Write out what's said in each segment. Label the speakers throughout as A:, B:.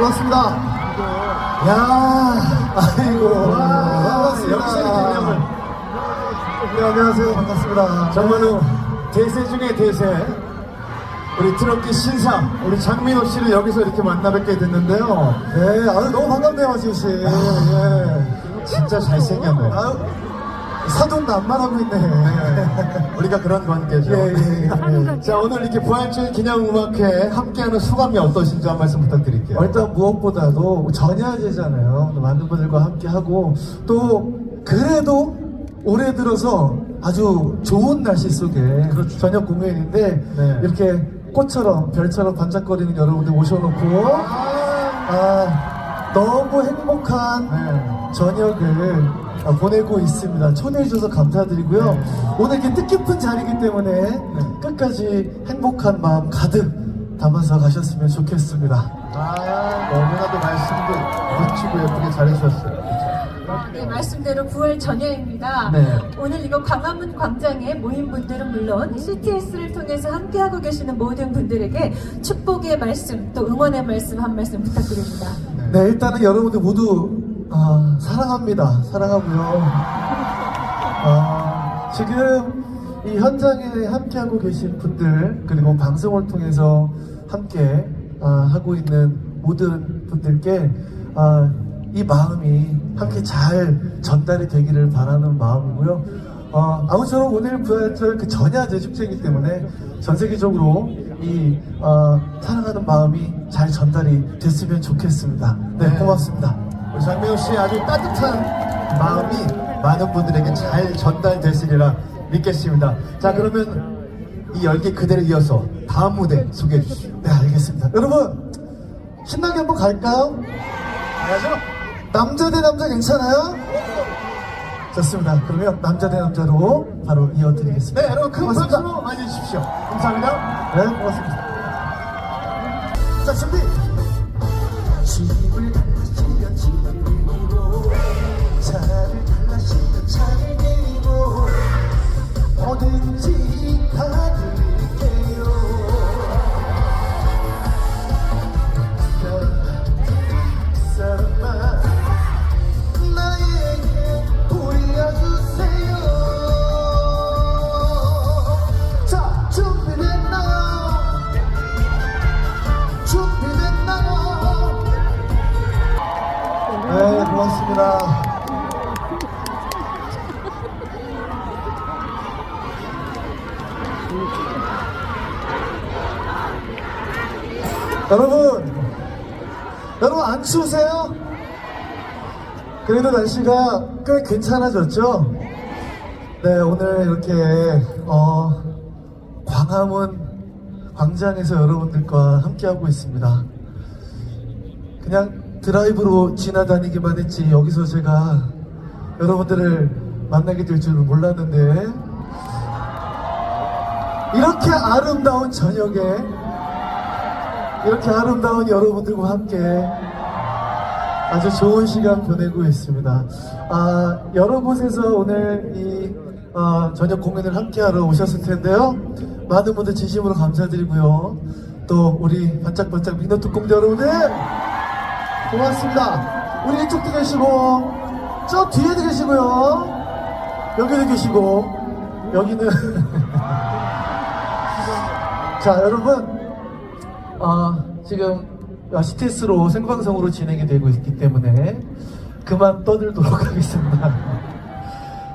A: 반갑습니다. 야, 아이고, 반갑습니다.
B: 역시 김영을.
A: 네, 안녕하세요. 반갑습니다.
B: 정말로 대세 중에 대세 우리 트럭기 신상 우리 장민호 씨를 여기서 이렇게 만나 뵙게 됐는데요
A: 네, 아유, 너무 반갑네요, 지우 씨. 예.
B: 진짜 잘생겼네
A: 아유, 사돈 남만 하고 있네.
B: 네, 우리가 그런 관계죠
A: 예, 예, 예.
B: 자 오늘 이렇게 부활절 기념음악회 함께하는 소감이 어떠신지 한 말씀 부탁드릴게요
A: 어, 일단 무엇보다도 전야제잖아요. 많은 분들과 함께 하고 또 그래도 올해 들어서 아주 좋은 날씨 속에 저녁 공연인데
B: 네.
A: 이렇게 꽃처럼 별처럼 반짝거리는 여러분들 모셔놓고 아, 너무 행복한
B: 네.
A: 저녁을 아, 보내고 있습니다. 초대해 주셔서 감사드리고요.
B: 네.
A: 오늘 이렇게 뜻깊은 자리이기 때문에 끝까지 행복한 마음 가득 담아서 가셨으면 좋겠습니다.
B: 아 너무나도 말씀도 멋지고 예쁘게 잘해주셨어요
C: 네, 말씀대로 9월 전야입니다.
B: 네.
C: 오늘 이거 광화문 광장에 모인 분들은 물론 CTS를 통해서 함께하고 계시는 모든 분들에게 축복의 말씀 또 응원의 말씀 한 말씀 부탁드립니다.
A: 네, 일단은 여러분들 모두 아, 사랑합니다. 사랑하고요. 아, 지금 이 현장에 함께하고 계신 분들 그리고 방송을 통해서 함께 아, 하고 있는 모든 분들께 아, 이 마음이 함께 잘 전달이 되기를 바라는 마음이고요. 어, 아무쪼록 오늘 부활절 그 전야제 축제이기 때문에 전 세계적으로 이 어, 사랑하는 마음이 잘 전달이 됐으면 좋겠습니다. 네,
B: 네.
A: 고맙습니다.
B: 우리 장민호 씨 아주 따뜻한 마음이 많은 분들에게 잘 전달됐으리라 믿겠습니다. 자 그러면 이 열기 그대로 이어서 다음 무대 소개해 주시죠.
A: 네, 알겠습니다. 여러분, 신나게 한번 갈까요?
B: 가야죠.
A: 남자 대 남자 괜찮아요? 좋습니다. 그러면 남자 대 남자로 바로 이어드리겠습니다.
B: 네 여러분 큰
A: 고맙습니다.
B: 박수로 맞이해 주십시오. 감사합니다.
A: 네, 고맙습니다. 자, 준비! 네 고맙습니다 여러분 여러분 안 추우세요? 그래도 날씨가 꽤 괜찮아졌죠? 네, 오늘 이렇게, 어, 광화문 광장에서 여러분들과 함께하고 있습니다. 그냥 드라이브로 지나다니기만 했지, 여기서 제가 여러분들을 만나게 될 줄은 몰랐는데, 이렇게 아름다운 저녁에, 이렇게 아름다운 여러분들과 함께 아주 좋은 시간 보내고 있습니다. 아, 여러 곳에서 오늘 이 어, 저녁 공연을 함께하러 오셨을 텐데요. 많은 분들 진심으로 감사드리고요. 또 우리 반짝반짝 민노특공대 여러분들 고맙습니다. 우리 이쪽도 계시고 저 뒤에도 계시고요. 여기도 계시고 여기는 자 여러분 어, 지금 CTS로 생방송으로 진행이 되고 있기 때문에 그만 떠들도록 하겠습니다.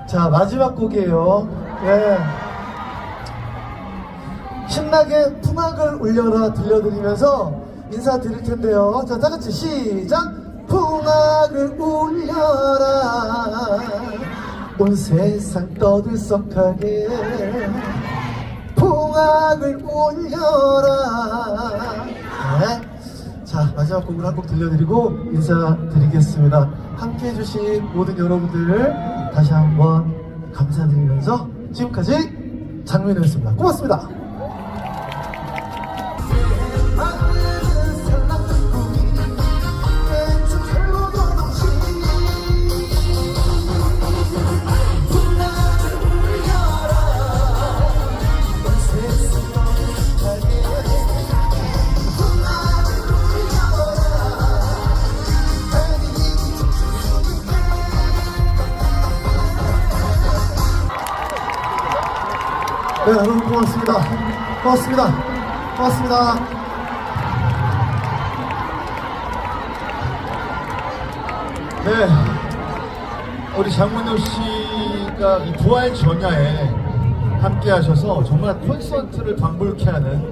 A: 자, 마지막 곡이에요. 예. 신나게 풍악을 울려라 들려드리면서 인사드릴 텐데요. 자, 다 같이 시작! 풍악을 울려라 온 세상 떠들썩하게 풍악을 울려라 네. 자 마지막 곡을 한 곡 들려드리고 인사드리겠습니다 함께 해주신 모든 여러분들 다시 한번 감사드리면서 지금까지 장민호였습니다 고맙습니다 너무 고맙습니다. 고맙습니다. 고맙습니다.
B: 네. 우리 장문호 씨가 이 부활 전야에 함께 하셔서 정말 콘서트를 방불케 하는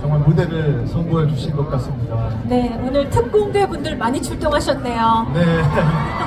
B: 정말 무대를 선보여 주신 것 같습니다.
C: 네, 오늘 특공대 분들 많이 출동하셨네요.
B: 네.